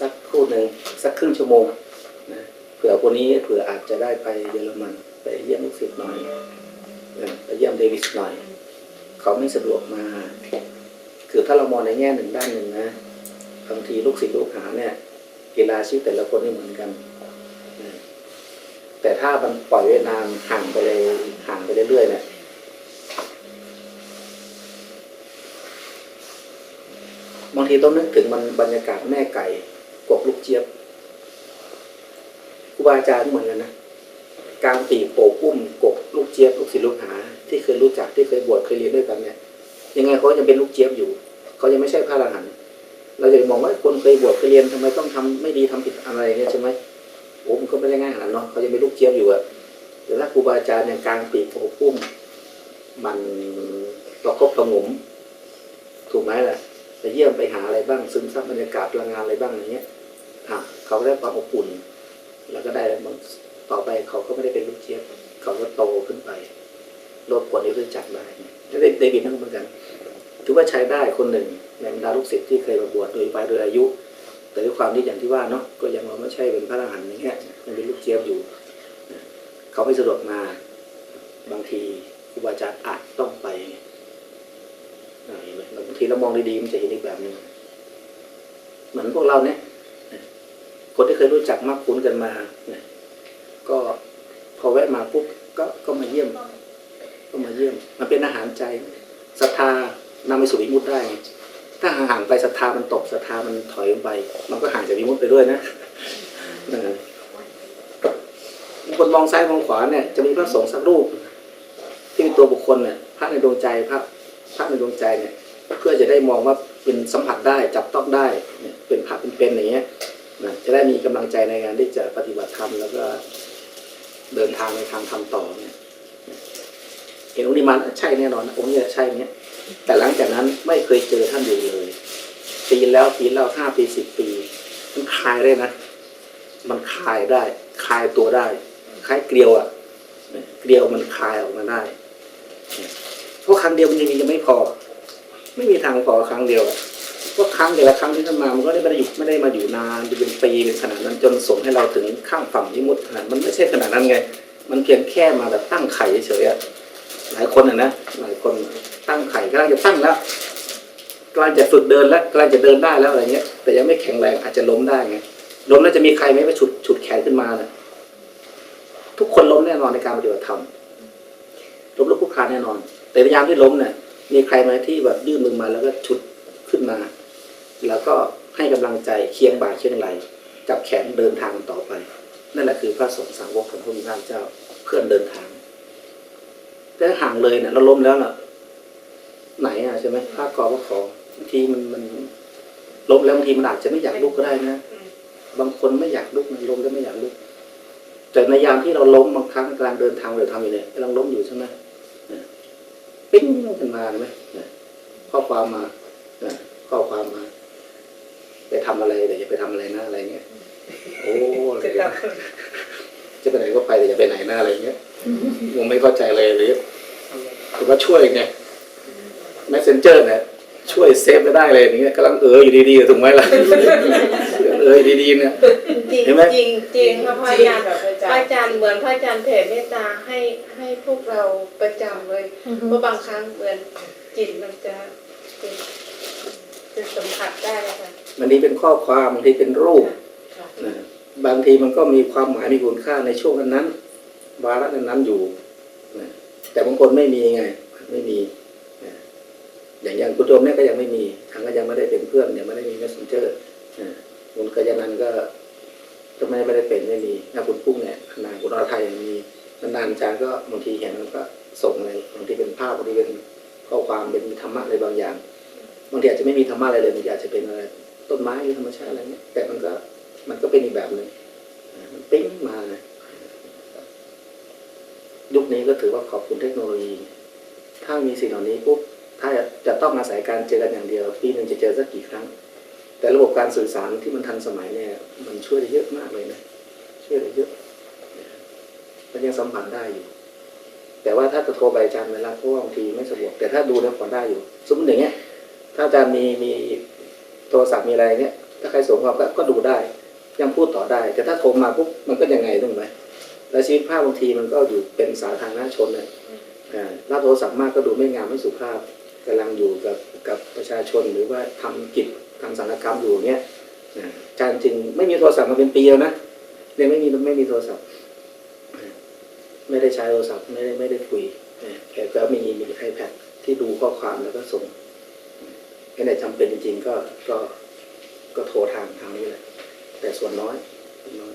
สักครู่หนึ่งสักครึ่งชั่วโมงนะเผื่อคนนี้เผื่ออาจจะได้ไปเยอรมัน ไปเยี่ยมลูกศิษย์หน่อยไปเยี่ยมเดวิสหน่อย เขาไม่สะดวกมา คือถ้าเรามองในแง่หนึ่งด้านหนึ่งนะบางทีลูกศิษย์ลูกหาเนี่ยกีฬาชีพแต่ละคนไม่เหมือนกัน แต่ถ้ามันปล่อยเวียดนามห่างไปเลยห่างไปเรื่อยๆเนี่ยบางทีต้องนึกถึงมันบรรยากาศแม่ไก่ กบลูกเจี๊ยบครูบาอาจารย์เหมือนกันนะกลางปีโปกอุ้มกบลูกเจี๊ยบลูกศิษย์ลูกหา ที่เคยรู้จักที่เคยบวชเคยเรียนด้วยกันเนี่ยยังไงเขายังเป็นลูกเจี๊ยบอยู่เขายังไม่ใช่พระอรหันต์เราจะมองว่าคนเคยบวชเคยเรียนทำไมต้องทำไม่ดีทำผิดอะไรเนี่ยใช่ไหมโอ้มันก็ไม่ได้ง่ายขนาดนั้นเนาะเขายังเป็นลูกเจี๊ยบอยู่อะแต่ถ้าครูบาอาจารย์อย่างกลางปีกโปกอุ้มมันประคบประหงมถูกไหมล่ะไปเยี่ยมไปหาอะไรบ้าง ซึมซับบรรยากาศพลังงานอะไรบ้างอย่างเงี้ย อะเขาได้ความอบอุ่น แล้วก็ได้บางต่อไปเขาก็ไม่ได้เป็นลูกเจี๊ยบเขาก็โตขึ้นไปโลดผลที่รู้จักได้แล้วเดวิดนั่นก็เหมือนกันถือว่าใช้ได้คนหนึ่งในบรรดาลูกศิษย์ที่เคยมาบวชโดยไปโดยอายุ แต่ด้วยความที่อย่างที่ว่าเนาะก็ยังว่าไม่ใช่เป็นพระอรหันต์อย่างเงี้ยยังเป็นลูกเจี๊ยบอยู่ เขาไม่สะดวกมาบางทีครูบาอาจารย์อาจต้องไปบางทีเรามองดีๆมันจะเห็นอีกแบบหนึ่งเหมือนพวกเราเนี่ย คนที่เคยรู้จักมากคุ้นกันมาเนี่ยก็พอแวะมาปุ๊บก็ก็มาเยี่ยม ก็มาเยี่ยม มันเป็นอาหารใจศรัทธานำไปสู่วิมุตได้ถ้าห่างๆไปศรัทธามันตกศรัทธามันถอยลงไป มันก็ห่างจากวิมุตไปด้วยนะนั่นน่ะคนมองซ้ายมองขวาเนี่ยจะมีพระสงฆ์สักรูป ที่เป็นตัวบุคคลเนี่ยพระในดวงใจพระพระในดวงใจเนี่ย เพื่อจะได้มองว่าเป็นสัมผัสได้จับต้องได้เนี่ยเป็นพระเป็นๆอย่างเงี้ย นะจะได้มีกำลังใจในการที่จะปฏิบัติธรรมแล้วก็เดินทางในทางธรรมต่อเนี่ยเห็นองค์นี้มันใช่แน่นอนองค์นี้ใช่เนี้ยแต่หลังจากนั้นไม่เคยเจอท่านอยู่เลยปีแล้วปีแล้วห้าปีสิบปี มันคลายได้นะ มันคลายได้คลายตัวได้คลายเกลียวอะ่ะเกลียวมันคลายออกมาได้เพราะครั้งเดียวมันยังยังไม่พอ ไม่มีทางพอครั้งเดียวอะ เพราะครั้งแต่ละครั้งที่ท่านมามันก็ได้ไม่ได้อยู่ไม่ได้มาอยู่นานเป็นปีเป็นขนาดนั้นจนส่งให้เราถึงข้ามฝั่งที่มุดขนาดมันไม่ใช่ขนาดนั้นไง มันเพียงแค่มาแบบตั้งไข่เฉยๆหลายคนอะนะหลายคนตั้งไข่กำลังจะตั้งแล้วกำลังจะฝึกเดินแล้วกำลังจะเดินได้แล้วอะไรเงี้ย แต่ยังไม่แข็งแรงอาจจะล้มได้ไงล้มแล้วจะมีใครไหมไปฉุดฉุดแขนขึ้นมาน่ะทุกคนล้มแน่นอนในการปฏิบัติธรรมล้มลุกคลุกคลานแน่นอน แต่ในยามที่ล้มเนี่ยมีใครไหมที่แบบยื่นมือมาแล้วก็ฉุดขึ้นมา แล้วก็ให้กำลังใจเคียงบ่าเคียงไหลจับแขนเดินทางต่อไป นั่นแหละคือพระสงฆ์สาวกของพระพุทธเจ้าเพื่อนเดินทางแต่ห่างเลยเนี่ยเราล้มแล้วน่ะ ไหนอะใช่ไหมพระกอพระขอบางทีมันมันล้มแล้วบางทีมันอาจจะไม่อยากลุกก็ได้นะ บางคนไม่อยากลุกมันล้มแล้วไม่อยากลุก แต่ในยามที่เราล้มบางครั้งกลังเดินทางหรือทำอยู่เนี่ยกำลังล้มอยู่ใช่ไหมปิ้งขึ้นมาเห็นไหมข้อความมาข้อความมา ไปทำอะไรเดี๋ยวจะไปทำอะไรนะอะไรเงี้ยโอ้อะไรเงี้ยจะไปไหนก็ไปแต่อย่าไปไหนนะอะไรเงี้ยผมไม่เข้าใจเลยหรือถือว่าช่วยไง messenger เนี่ยช่วยเซฟไม่ได้เลยอย่างเงี้ยกำลังเอออยู่ดีๆถูกไหมล่ะเอออยู่ดีๆเนี่ยจริงเห็นไหมจริงจริงค่ะพระอาจารย์แบบอาพจาระรย์อาจารย์เหมือนพระอาจารย์แผ่เมตตาให้ให้พวกเราประจำเลยเพราะบางครั้งเหมือนจิตมันจะเป็นจะสัมผัสได้ค่ะ บางทีเป็นข้อความบางทีเป็นรูปค่ะนะบางทีมันก็มีความหมายมีคุณค่าในช่วงนั้นๆวาระนั้นๆอยู่นะแต่บางคนไม่มีไงไม่มีนะอย่างอย่างคุณโยมเนี่ยก็ยังไม่มีทางก็ยังไม่ได้เป็นเพื่อนยังไม่ได้มี messenger นะคุณกัญญานันท์ก็ก็ไม่ไม่ได้เป็นไม่มีนะคุณกุ้งเนี่ยนางคุณอรไทยยังมีนานๆอาจารย์ก็บางทีเห็นแล้วก็ส่งอะไรบางทีเป็นภาพบางทีเป็นข้อความเป็นธรรมะอะไรบางอย่าง บางทีอาจจะไม่มีธรรมะอะไรเลยบางทีอาจจะเป็นอะไร ต้นไม้หรือธรรมชาติอะไรเงี้ยแต่มันก็มันก็เป็นอีกแบบหนึ่งมันปิ้งมานะยุคนี้ก็ถือว่าขอบคุณเทคโนโลยี ถ้ามีสิ่งเหล่านี้ปุ๊บถ้าจะต้องอาศัยการเจอกันอย่างเดียวปีหนึ่งจะเจอสักกี่ครั้ง แต่ระบบการสื่อสารที่มันทันสมัยเนี่ยมันช่วยได้เยอะมากเลยนะช่วยได้เยอะมันยังสัมผัสได้อยู่ แต่ว่าถ้าจะโทรไปอาจารย์ไม่รับเพราะว่าบางทีไม่สะดวกแต่ถ้าดูแล้วพอได้อยู่ สมมติอย่างเงี้ยถ้าอาจารย์มีมี โทรศัพท์มีอะไรเงี้ยถ้าใครส่งความก็ก็ดูได้ ยังพูดต่อได้ แต่ถ้าโทรมาปุ๊บมันก็ยังไงถูกไหมแล้วชีวิตภาพบางทีมันก็อยู่เป็นสาธารณชนเนี่ยอ่ารับโทรศัพท์มากก็ดูไม่งามไม่สุภาพกำลังอยู่กับกับประชาชนหรือว่าทำกิจทำสังฆกรรมอยู่เนี้ยอ่าอาจารจริงไม่มีโทรศัพท์มาเป็นปีแล้วนะเนี่ยไม่มีไม่มีโทรศัพท์ ไม่ได้ใช้โทรศัพท์ไม่ได้ไม่ได้คุยแต่ก็มีมีไอแพดที่ดูข้อความแล้วก็ส่ง แค่ไหนจำเป็นจริงๆก็ก็ก็โทรทางทางนี้แหละแต่ส่วนน้อยส่วนน้อย